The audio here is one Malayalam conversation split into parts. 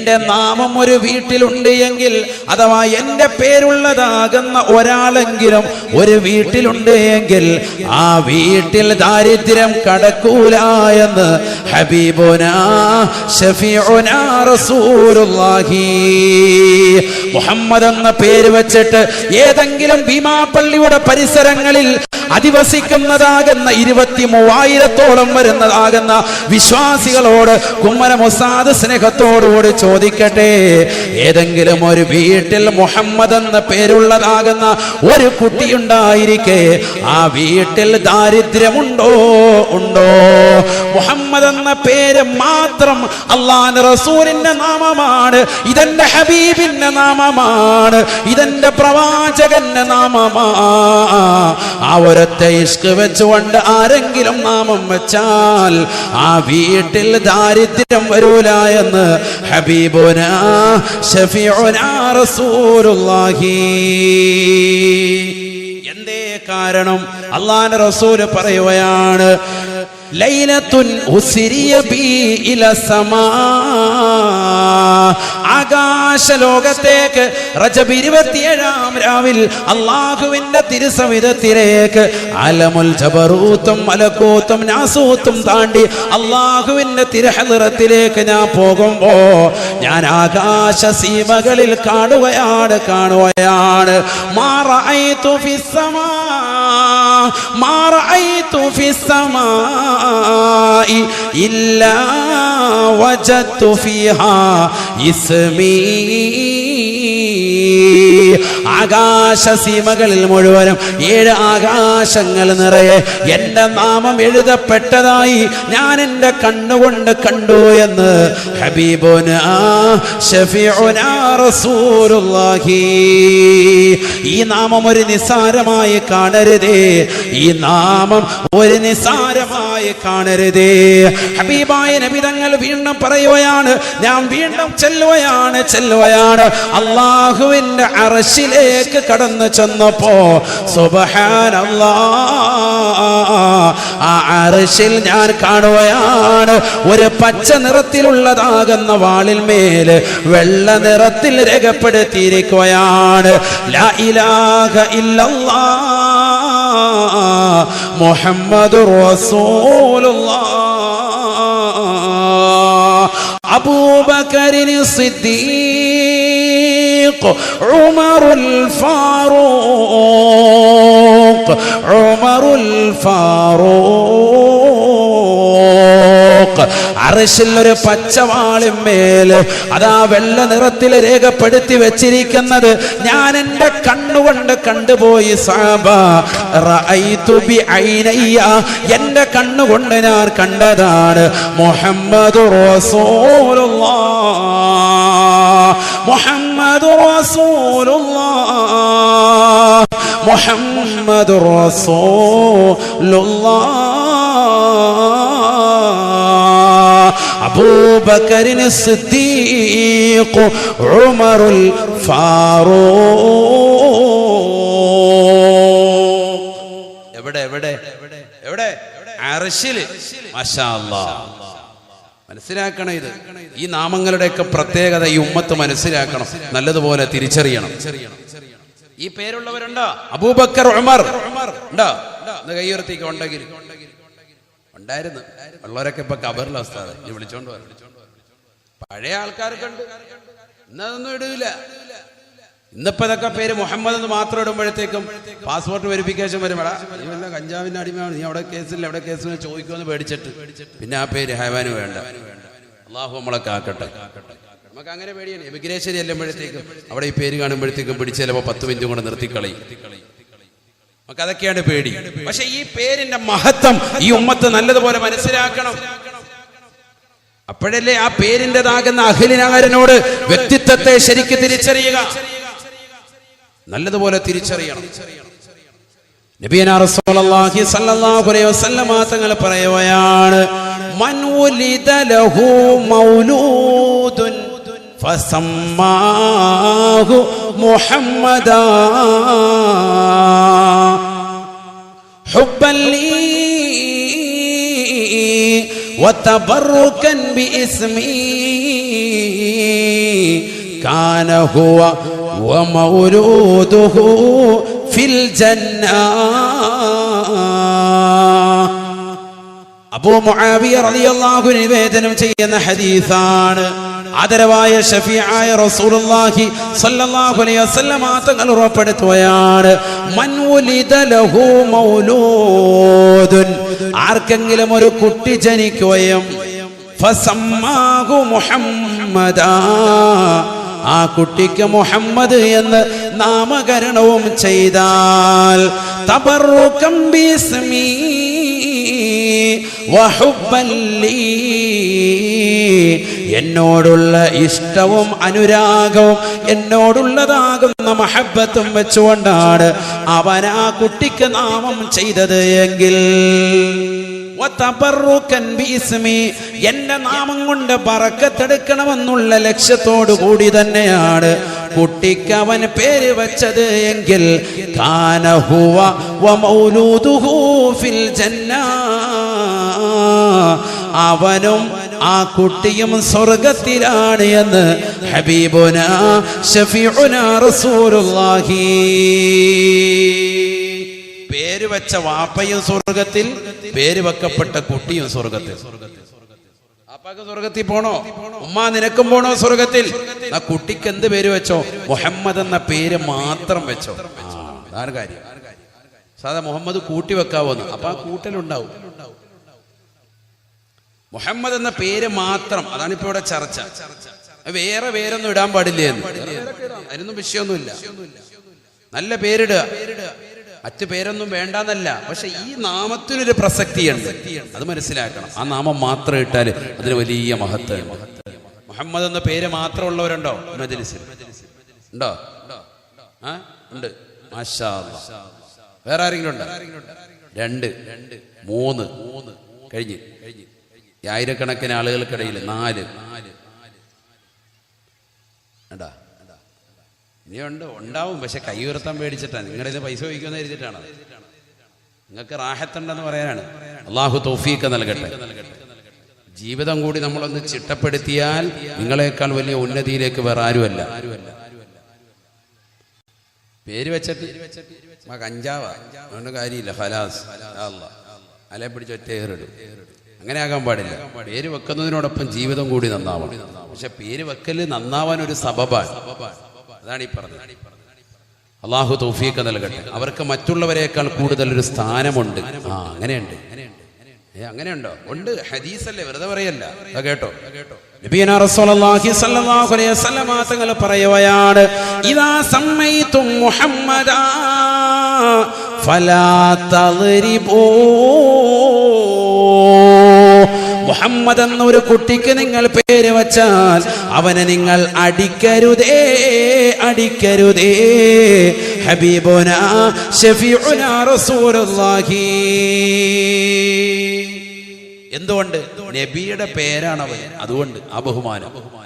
എന്റെ നാമം ഒരു വീട്ടിലുണ്ട് എങ്കിൽ അഥവാ എന്റെ പേരുള്ളതാകുന്ന ഒരാളെങ്കിലും ഒരു വീട്ടിലുണ്ട് എങ്കിൽ ആ വീട്ടിൽ ദാരിദ്ര്യം കടക്കൂല എന്ന് റസൂലുള്ളാഹി. മുഹമ്മദ് എന്ന പേര് വെച്ചിട്ട് ഏതെങ്കിലും ഭീമാപ്പള്ളിയുടെ പരിസരങ്ങളിൽ അധിവസിക്കുന്നതാകുന്ന ഇരുപത്തി മൂവായിരത്തോളം വരുന്നതാകുന്ന വിശ്വാസികളോട് കുമ്മന മൊസാദ് സ്നേഹത്തോടുകൂടി ചോദിക്കട്ടെ? ഏതെങ്കിലും ഒരു വീട്ടിൽ മുഹമ്മദ് എന്ന പേരുള്ളതാകുന്ന ഒരു കുട്ടി കുട്ടിയുണ്ടായിരിക്കെ. ആ വീട്ടിൽ ദാരിദ്ര്യമുണ്ടോ? ഉണ്ടോ? മുഹമ്മദ് എന്ന പേര് മാത്രം അള്ളാൻ റസൂലിന്റെ നാമമാണ്. ഇതെന്റെ ഹബീബിന്റെ നാമമാണ്. ഇതെന്റെ പ്രവാചകന്റെ നാമമാ. ആ ഒരൊറ്റ ഇഷ്ക് വെച്ചുകൊണ്ട് ആരെങ്കിലും നാമം വെച്ചാൽ ആ വീട്ടിൽ ദാരിദ്ര്യം വരൂല എന്ന് ഹബീബുന ഷഫീഉനാ റസൂലുള്ളാഹി. എന്തേ കാരണം? അള്ളാന്റെ റസൂൽ പറയുകയാണ് ലൈലത്തുൻ ഉസിരിയ ബി ഇല സമാ. ആകാശ ലോകത്തേക്ക് റജബ് ഇരുപത്തിയേഴാം രാവിൽ അള്ളാഹുവിന്റെ തിരുസവിധത്തിലേക്ക് അലമുൽ ജബറൂത്തും മലക്കൂത്തും നാസൂത്തും താണ്ടി അള്ളാഹുവിന്റെ തിരഹലിറത്തിലേക്ക് ഞാൻ പോകുമ്പോ ഞാൻ ആകാശ സീമകളിൽ കാണുകയാണ് കാണുകയാണ്. ما رأيت في السماء إلا وجدت فيها اسمي. ആകാശ സീമകളിൽ മുഴുവനും ഏഴ് ആകാശങ്ങൾ നിറയെ എന്റെ നാമം എഴുതപ്പെട്ടതായി ഞാൻ എന്റെ കണ്ണുകൊണ്ട് കണ്ടു എന്ന് ഹബീബുന ഈ നാമം ഒരു നിസാരമായി കാണരുതേ. ഈ നാമം ഒരു നിസാരമായി കാണരുതേ. ഹബീബായ നബിതങ്ങൾ വീണ്ടും പറയുകയാണ് ഞാൻ വീണ്ടും ചെല്ലുകയാണ് ചെല്ലുകയാണ്. അള്ളാഹുവിന്റെ അറശിലേക്ക് കടന്നു ചെന്നപ്പോ സുബഹാനല്ല ആ അറശിൽ ഞാൻ കാണുകയാണ്. ഒരു പച്ച നിറത്തിലുള്ളതാകുന്ന വാളിൽ മേൽ വെള്ള നിറത്തിൽ രേഖപ്പെടുത്തിയിരിക്കുകയാണ്. ലാ ഇലാഹ ഇല്ലല്ലാ മുഹമ്മദുർ റസൂലുള്ളാഹ് അബൂബക്കറിന് സിദ്ദീഖ് ഉമറുൽ ഫാറൂഖ് ഉമറുൽ ഫാറൂഖ് അറശിൽ ഒരു പച്ചവാളിന്മേൽ അതാ വെള്ള നിറത്തിൽ രേഖപ്പെടുത്തി വെച്ചിരിക്കുന്നത് ഞാൻ എന്റെ കണ്ണുകൊണ്ട് കണ്ടുപോയി ഐനയ്യ എന്റെ കണ്ണുകൊണ്ട് ഞാൻ കണ്ടതാണ് മുഹമ്മദ് റസൂലുള്ളാഹ് മുഹമ്മദ് റസൂലുള്ളാഹ് മുഹമ്മദ് റസൂലുള്ളാഹ് അബൂബക്കറിന് സിദ്ദീഖ് ഉമറുൽ ഫാറൂഖ് എവിടെ എവിടെ? എവിടെ? അർശിൽ മാഷാ അല്ലാഹ്. മനസ്സിലാക്കണം ഇത്. ഈ നാമങ്ങളുടെയൊക്കെ പ്രത്യേകത ഈ ഉമ്മത്ത് മനസ്സിലാക്കണം. നല്ലതുപോലെ തിരിച്ചറിയണം. ഈ പേരുള്ളവരുണ്ടോ? അബൂബക്കർ ഉമർ. ഉണ്ടോ? കൈയുയർത്തിക്ക് ഉണ്ടെങ്കിൽ. ഉണ്ടായിരുന്നു. ഉള്ളവരൊക്കെ ഇപ്പൊ കബറിലെ അവസ്ഥ വിളിച്ചോണ്ട് പഴയ ആൾക്കാർക്കുണ്ട് ഇന്നതൊന്നും ഇടൂല. ഇന്നിപ്പോ ഇതൊക്കെ പേര് മുഹമ്മദ് എന്ന് മാത്രം ഇടുമ്പോഴത്തേക്കും പാസ്പോർട്ട് വെരിഫിക്കേഷൻ വരും. എടാ നീ വല്ല കഞ്ചാവിന്റെ അടിമയാണ്. നീ അവിടെ കേസില്ല എവിടെ കേസിൽ ചോദിക്കുമെന്ന് പേടിച്ചിട്ട്. പിന്നെ ആ പേര് ഹൈവാന് വേണ്ട. അള്ളാഹു നമ്മളെ കാക്കട്ടെ. നമുക്ക് അങ്ങനെ പേടിയാണ്. എമിഗ്രേഷൻ ചെല്ലുമ്പോഴത്തേക്കും അവിടെ ഈ പേര് കാണുമ്പോഴത്തേക്കും പിടിച്ച് ചിലപ്പോൾ പത്ത് മിനിറ്റ് കൊണ്ട് നിർത്തിക്കളയും. നമുക്ക് അതൊക്കെയാണ് പേടി. പക്ഷെ ഈ പേരിന്റെ മഹത്വം ഈ ഉമ്മത്ത് നല്ലതുപോലെ മനസ്സിലാക്കണം. അപ്പോഴല്ലേ ആ പേരിന്റെതാകുന്ന അഖിലിനാരനോട് വ്യക്തിത്വത്തെ ശരിക്ക് തിരിച്ചറിയുക. നല്ലതുപോലെ തിരിച്ചറിയണം നബിയന റസൂലുള്ളാഹി സ്വല്ലല്ലാഹു അലൈഹി വസല്ലമ തങ്ങൾ പറയുകയാണ് മൻ ഉലിദ ലഹു മൗലൂദുൻ ഫസമ്മാഹു മുഹമ്മദാ حبا لي وتبركا باسمي كان هو ومولوده في الجنة അബൂ മുആവിയ റളിയല്ലാഹു അൻഹു നിവേദനം ചെയ്യുന്ന ഹദീസാണ് ആദരവായ ഷഫീആയ റസൂലുള്ളാഹി സ്വല്ലല്ലാഹു അലൈഹി വസല്ലമ തങ്ങൾ ഉറപ്പെടുത്തുകയാണ് മൻ ഉലിദ ലഹു മൗലൂദുൻ ആർക്കെങ്കിലും ഒരു കുട്ടി ജനിക്കുകയും ഫസമ്മാഹു മുഹമ്മദാ ആ കുട്ടിക്ക് മുഹമ്മദ് എന്ന് നാമകരണവും ചെയ്താൽ. എന്നോടുള്ള ഇഷ്ടവും അനുരാഗവും എന്നോടുള്ളതാകുന്ന മഹബത്തും വെച്ചുകൊണ്ടാണ് അവൻ ആ കുട്ടിക്ക് നാമം ചെയ്തത് എങ്കിൽ എന്റെ നാമം കൊണ്ട് പറക്കത്തെടുക്കണമെന്നുള്ള ലക്ഷ്യത്തോടു കൂടി തന്നെയാണ് കുട്ടിക്ക് അവൻ പേര് വെച്ചത് എങ്കിൽ അവനും ആ കുട്ടിയും സ്വർഗത്തിലാണ് എന്ന് ഹബീബുന ഷഫീഉന റസൂലുള്ളാഹി. പേര് വെച്ച വാപ്പയും സ്വർഗത്തിൽ പേര് വെക്കപ്പെട്ട കുട്ടിയും സ്വർഗത്തിൽ. അപ്പാക്ക് സ്വർഗത്തിൽ പോണോ? ഉമ്മ നിനക്കും പോണോ സ്വർഗത്തിൽ? ആ കുട്ടിക്ക് എന്ത് പേര് വെച്ചോ? മുഹമ്മദ് എന്ന പേര് മാത്രം വെച്ചോ. അതാണ് കാര്യം. സാധാ മുഹമ്മദ് കൂട്ടി വെക്കാവുന്നു. അപ്പൊ ആ കൂട്ടലുണ്ടാവും. മുഹമ്മദ് എന്ന പേര് മാത്രം അതാണ് ഇപ്പൊ ഇവിടെ ചർച്ച. വേറെ പേരൊന്നും ഇടാൻ പാടില്ലേ അതിനൊന്നും വിഷയമൊന്നുമില്ല. നല്ല പേരിടുക. മറ്റു പേരൊന്നും വേണ്ടെന്നല്ല. പക്ഷെ ഈ നാമത്തിനൊരു പ്രസക്തിയുണ്ട്. അത് മനസ്സിലാക്കണം. ആ നാമം മാത്രം ഇട്ടാൽ അതിന് വലിയ മഹത്വ മുഹമ്മദ് എന്ന പേര് മാത്രമുള്ളവരുണ്ടോ മജലിസിൽ. ഉണ്ടോ? ആ? ഉണ്ട്. വേറെ ആരെങ്കിലും ഉണ്ടോ? രണ്ട് മൂന്ന്. കഴിഞ്ഞ്. ഈ ആയിരക്കണക്കിന് ആളുകൾക്കിടയിൽ നാല്. ഉണ്ടാ ഇനിയുണ്ട് ഉണ്ടാവും. പക്ഷെ കൈ ഉയർത്താൻ പേടിച്ചിട്ടാണ്. നിങ്ങളുടെ ഇത് പൈസ വഹിക്കുമെന്ന് കരുതിയിട്ടാണ് നിങ്ങൾക്ക് റാഹത്തുണ്ടെന്ന് പറയാനാണ്. അള്ളാഹു തോഫിയൊക്കെ നൽകട്ടെ. ജീവിതം കൂടി നമ്മളൊന്ന് ചിട്ടപ്പെടുത്തിയാൽ നിങ്ങളെക്കാൾ വലിയ ഉന്നതിയിലേക്ക് വേറെ ആരുമല്ല. പേര് വെച്ചിട്ട് കഞ്ചാവ അതുകൊണ്ട് കാര്യമില്ല. ഫലാസ് അല്ലെ പിടിച്ച് ഒറ്റേറിടും അങ്ങനെ ആകാൻ പാടില്ല. പേര് വെക്കുന്നതിനോടൊപ്പം ജീവിതം കൂടി നന്നാവണം. പക്ഷെ പേര് വെക്കൽ നന്നാവാൻ ഒരു സബബാണ്. അതാണ് ഈ പറഞ്ഞത്. അള്ളാഹു തൗഫീഖ് നൽകട്ടെ. അവർക്ക് മറ്റുള്ളവരെക്കാൾ കൂടുതൽ ഒരു സ്ഥാനമുണ്ട്. ആ അങ്ങനെയുണ്ട്. ഏ അങ്ങനെയുണ്ടോ? ഉണ്ട്. ഹദീസല്ലേ വെറുതെ പറയല്ല. കേട്ടോ കേട്ടോ. നബിയന റസൂലുള്ളാഹി സ്വല്ലല്ലാഹു അലൈഹി വസല്ലമ തങ്ങൾ പറയുകയാണ് ഇദാ സമ്മൈതും മുഹമ്മദാ ഫലാ തദ്രിബൂ മുഹമ്മദ് എന്നൊരു കുട്ടിക്ക് നിങ്ങൾ പേര് വച്ചാൽ അവനെ നിങ്ങൾ അടിക്കരുതേ അടിക്കരുതേ. ഹബീബുന ഷഫീഉന റസൂലുള്ളാഹി. എന്തുകൊണ്ട്? നബിയുടെ പേരാണ് അവൻ അതുകൊണ്ട് ആ ബഹുമാനം.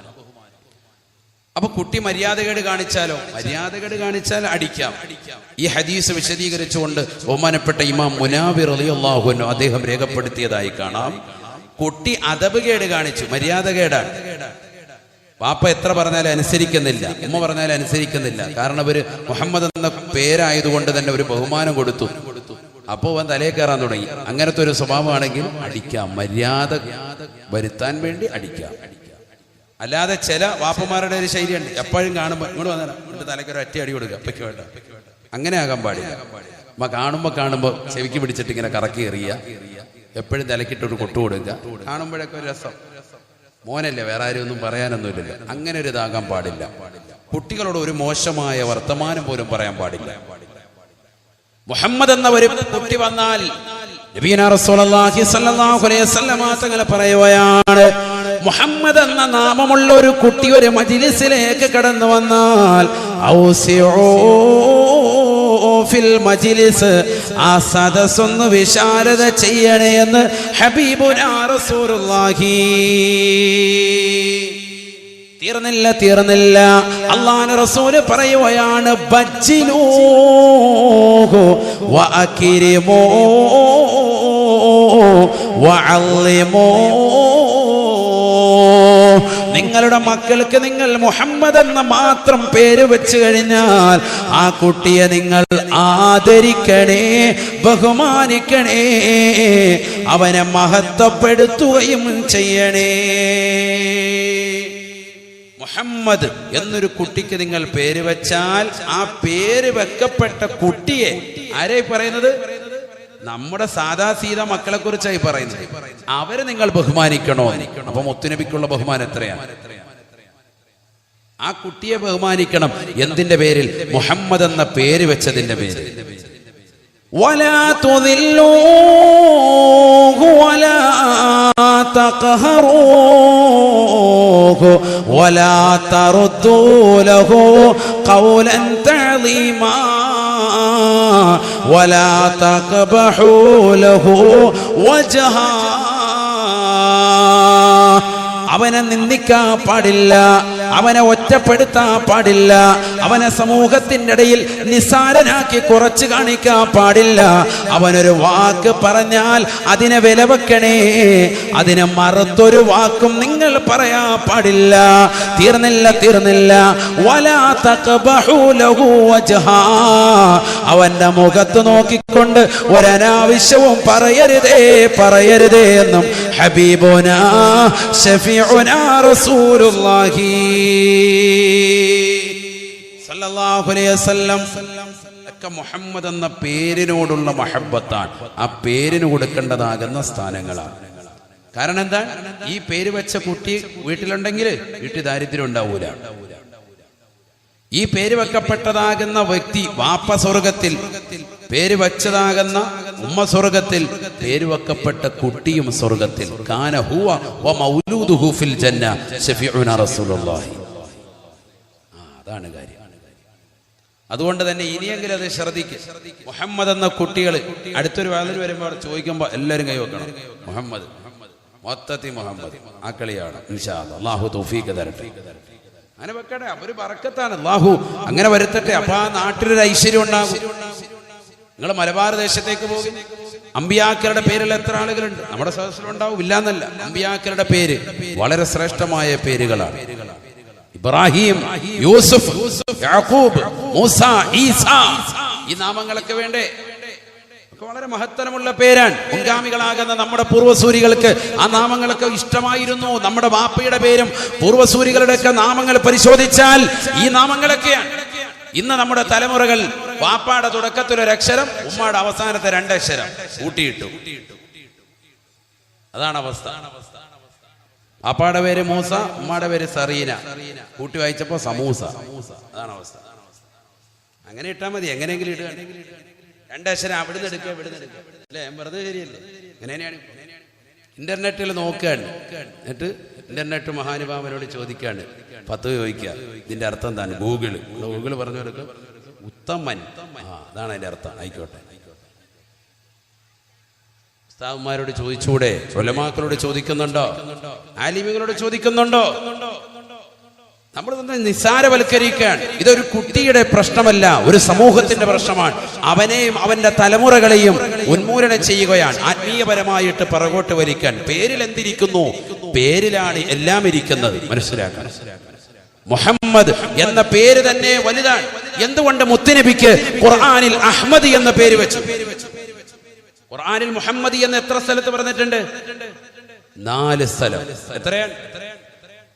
അപ്പൊ കുട്ടി മര്യാദകേട് കാണിച്ചാലോ? മര്യാദകേട് കാണിച്ചാൽ അടിക്കാം. ഈ ഹദീസ് വിശദീകരിച്ചുകൊണ്ട് ബഹുമാനപ്പെട്ട ഇമാം മുനാബിർ അലി അൻഹു അദ്ദേഹം രേഖപ്പെടുത്തിയതായി കാണാം. കുട്ടി അതബുകേട് കാണിച്ചു. മര്യാദ കേടാണ്. പാപ്പ എത്ര പറഞ്ഞാലും അനുസരിക്കുന്നില്ല. ഉമ്മ പറഞ്ഞാലും അനുസരിക്കുന്നില്ല. കാരണം അവർ മുഹമ്മദ് എന്ന പേരായതുകൊണ്ട് തന്നെ ഒരു ബഹുമാനം കൊടുത്തു. അപ്പോൾ അവൻ തലേ കയറാൻ തുടങ്ങി. അങ്ങനത്തെ ഒരു സ്വഭാവമാണെങ്കിൽ അടിക്കാം. മര്യാദ വരുത്താൻ വേണ്ടി അടിക്കാം. അല്ലാതെ ചില വാപ്പമാരുടെ ഒരു ശൈലിയുണ്ട്. എപ്പോഴും കാണുമ്പോൾ ഇങ്ങോട്ട് വന്നാൽ എന്നിട്ട് തലക്കൊരു അറ്റി അടി കൊടുക്കുക അപ്പയ്ക്ക് വേണ്ട. അങ്ങനെ ആകാൻ പാടില്ല. അമ്മ കാണുമ്പോൾ കാണുമ്പോൾ ചെവിക്ക് പിടിച്ചിട്ട് ഇങ്ങനെ കറക്കി എറിയ. എപ്പോഴും തലക്കിട്ട് ഒരു കൊട്ടു കൊടുക്കുക. കാണുമ്പോഴൊക്കെ ഒരു രസം. മോനല്ലേ വേറെ ആരും ഒന്നും പറയാനൊന്നുമില്ല. അങ്ങനെ ഒരു ഇതാകാൻ പാടില്ല. കുട്ടികളോട് ഒരു മോശമായ വർത്തമാനം പോലും പറയാൻ പാടില്ല. മുഹമ്മദ് എന്ന ഒരു കുട്ടി വന്നാൽ തങ്ങൾ പറയുകയാണ് മുഹമ്മദ് എന്ന നാമമുള്ള ഒരു കുട്ടി ഒരു മജിലിസിലേക്ക് കടന്നു വന്നാൽ ഔസിഉ ഫിൽ മജിലിസ്. ആ സദസ്സൊന്ന് വിശാലത ചെയ്യണേ എന്ന് ഹബീബുനാ റസൂലുള്ളാഹി. തീർന്നില്ല തീർന്നില്ല. അള്ളാഹ് റസൂൽ പറയുകയാണ് ബജ്ജിലൂഹു വഅകിരിമൂ വഅള്ളിമൂ നിങ്ങളുടെ മക്കൾക്ക് നിങ്ങൾ മുഹമ്മദ് എന്ന മാത്രം പേര് വെച്ച് കഴിഞ്ഞാൽ ആ കുട്ടിയെ നിങ്ങൾ ആദരിക്കണേ ബഹുമാനിക്കണേ അവനെ മഹത്വപ്പെടുത്തുകയും ചെയ്യണേ. മുഹമ്മദ് എന്നൊരു കുട്ടിക്ക് നിങ്ങൾ പേര് വെച്ചാൽ ആ പേര് വെക്കപ്പെട്ട കുട്ടിയെ ആരെ പറയുന്നത്? നമ്മുടെ സാദാ സീത മക്കളെ കുറിച്ചായി പറയുന്നത് അവരെ നിങ്ങൾ ബഹുമാനിക്കണോ അപ്പൊ മുത്തുനബിക്കുള്ള ബഹുമാനം എത്രയാണ് ആ കുട്ടിയെ ബഹുമാനിക്കണം എന്തിന്റെ പേരിൽ മുഹമ്മദ് എന്ന പേര് വെച്ചതിന്റെ പേര് ولا تذلوه ولا تقهروه ولا تردوا له قولا تعظيما ولا تقبحوا له وجها അവനെ നിന്ദിക്കാൻ പാടില്ല അവനെ ഒറ്റപ്പെടുത്താൻ പാടില്ല. അവനെ സമൂഹത്തിന്റെ ഇടയിൽ നിസാരനാക്കി കുറച്ച് കാണിക്കാൻ പാടില്ല. അവനൊരു വാക്ക് പറഞ്ഞാൽ അതിനെ വില വെക്കണേ അതിനെ മറുത്തൊരു വാക്കും നിങ്ങൾ പറയാൻ പാടില്ല. തീർന്നില്ല തീർന്നില്ല. അവന്റെ മുഖത്ത് നോക്കിക്കൊണ്ട് ഒരനാവശ്യവും പറയരുതേ പറയരുതേ എന്നും ഹബീബോനാ ഷഫീഉനാ റസൂലുള്ളാഹി. മുഹമ്മദ് എന്ന പേരിനോടുള്ള മഹബത്താണ് ആ പേരിന് കൊടുക്കേണ്ടതാകുന്ന സ്ഥാനങ്ങളാണ്. കാരണം എന്താ? ഈ പേര് വെച്ച കുട്ടി വീട്ടിലുണ്ടെങ്കിൽ വീട്ടിൽ ദാരിദ്ര്യം ഉണ്ടാവൂല. ഈ പേര് വെക്കപ്പെട്ടതാകുന്ന വ്യക്തി വാപ്പ സ്വർഗത്തിൽ പേര് വച്ചതാകുന്ന ഉമ്മ സ്വർഗത്തിൽ പേര് വെക്കപ്പെട്ട കുട്ടിയും സ്വർഗത്തിൽ. കാന ഹുവ ഫിൽ ജന്ന റസൂലുള്ളാഹി. അതാണ് കാര്യം. അതുകൊണ്ട് തന്നെ ഇനിയെങ്കിലും അത് ശ്രദ്ധിക്കുക മുഹമ്മദ് എന്ന കുട്ടികൾ അടുത്തൊരു വാതിൽ വരുമ്പോൾ ചോദിക്കുമ്പോൾ എല്ലാവരും കൈ വെക്കണം. മുഹമ്മദ് മൊത്തത്തി മുഹമ്മദ്. ആ കളിയാണ്. തൗഫീഖ് തരട്ടെ. അങ്ങനെ വെക്കട്ടെ. അവർ പറക്കത്താണ് അങ്ങനെ വരുത്തട്ടെ. അപ്പൊ ആ നാട്ടിലൊരു ഐശ്വര്യം ഉണ്ടാകും. നിങ്ങൾ മലബാർ ദേശത്തേക്ക് പോകും. അമ്പിയാക്കരുടെ പേരിൽ എത്ര ആളുകളുണ്ട്? നമ്മുടെ സദസ്സിലുണ്ടാവും ഇല്ലാന്നല്ല. അമ്പിയാക്കരുടെ പേര് വളരെ ശ്രേഷ്ഠമായ പേരുകളാണ്. ഇബ്രാഹിം യൂസുഫ് യാക്കൂബ് മൂസ ഈസ ഈ നാമങ്ങളൊക്കെ വേണ്ടേ? വളരെ മഹത്തരമുള്ള പേരാണ്. മുൻഗാമികളാകുന്ന നമ്മുടെ പൂർവസൂരികൾക്ക് ആ നാമങ്ങളൊക്കെ ഇഷ്ടമായിരുന്നു. നമ്മുടെ വാപ്പയുടെ പേരും പൂർവസൂരികളുടെ ഒക്കെ നാമങ്ങൾ പരിശോധിച്ചാൽ ഈ നാമങ്ങളൊക്കെയാണ്. ഇന്ന് നമ്മുടെ തലമുറകൾ വാപ്പാടെ തുടക്കത്തിൽ ഒരു അക്ഷരം ഉമ്മയുടെ അവസാനത്തെ രണ്ടക്ഷരം കൂട്ടിയിട്ടു അതാണ് അവസ്ഥ. വാപ്പാടെ പേര് മൂസ ഉമ്മാടെ പേര് സറീന. കൂട്ടി വായിച്ചപ്പോ സമൂസ. അതാണ് അവസ്ഥ. അങ്ങനെ ഇട്ടാ മതി എങ്ങനെയെങ്കിലും ഇടുക. രണ്ടക്ഷരം അവിടുന്ന് എടുക്കുക ഇവിടുന്ന് എടുക്കുക. അല്ലേ? വെറുതെ ശരിയല്ലേ? ഇന്റർനെറ്റിൽ നോക്കുകയാണ്. എന്നിട്ട് ഇന്റർനെറ്റ് മഹാനുഭാവനോട് ചോദിക്കുകയാണ്. പത്ത് ചോദിക്കുക. ഇതിന്റെ അർത്ഥം എന്താണ്? ഗൂഗിൾ. ഗൂഗിൾ പറഞ്ഞു കൊടുക്കുക ഉത്തമൻ. ആ അതാണ് അതിന്റെ അർത്ഥം. ആയിക്കോട്ടെ. ഉസ്താവുമാരോട് ചോദിച്ചൂടെ? ചൊലമാക്കളോട് ചോദിക്കുന്നുണ്ടോ? ആലിമികളോട് ചോദിക്കുന്നുണ്ടോ? നമ്മൾ തന്നെ നിസ്സാരവൽക്കരിക്കാൻ. ഇതൊരു കുട്ടിയുടെ പ്രശ്നമല്ല ഒരു സമൂഹത്തിന്റെ പ്രശ്നമാണ്. അവനെയും അവന്റെ തലമുറകളെയും ഉന്മൂലനം ചെയ്യുകയാണ്. ആത്മീയപരമായിട്ട് പിറകോട്ട് വലിക്കാൻ. പേരിൽ എന്തിരിക്കുന്നു? പേരിലാണ് എല്ലാം ഇരിക്കുന്നത്. മനസ്സിലാക്കണം. മുഹമ്മദ് എന്ന പേര് തന്നെ വലുതാണ്. എന്തുകൊണ്ട് മുത്തുനബിക്ക് ഖുർആാനിൽ അഹമ്മദ് എന്ന പേര് വെച്ചു? ഖുർആാനിൽ മുഹമ്മദ് എന്ന് എത്ര സ്ഥലത്ത് പറഞ്ഞിട്ടുണ്ട്? നാല് സ്ഥലം. എത്രയാണ്?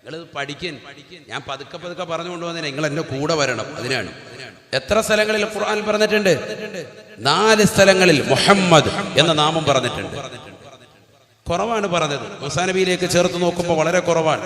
നിങ്ങൾ പഠിക്കൻ. ഞാൻ പതുക്കെ പതുക്കെ പറഞ്ഞു കൊണ്ടുവന്നതിന് നിങ്ങൾ എന്റെ കൂടെ വരണം. അതിനാണ്. എത്ര സ്ഥലങ്ങളിൽ ഖുർആൻ പറഞ്ഞിട്ടുണ്ട്? നാല് സ്ഥലങ്ങളിൽ മുഹമ്മദ് എന്ന നാമം പറഞ്ഞിട്ടുണ്ട്. കുറവാണ് പറഞ്ഞത്. മുസാനബിയിലേക്ക് ചേർത്ത് നോക്കുമ്പോൾ വളരെ കുറവാണ്.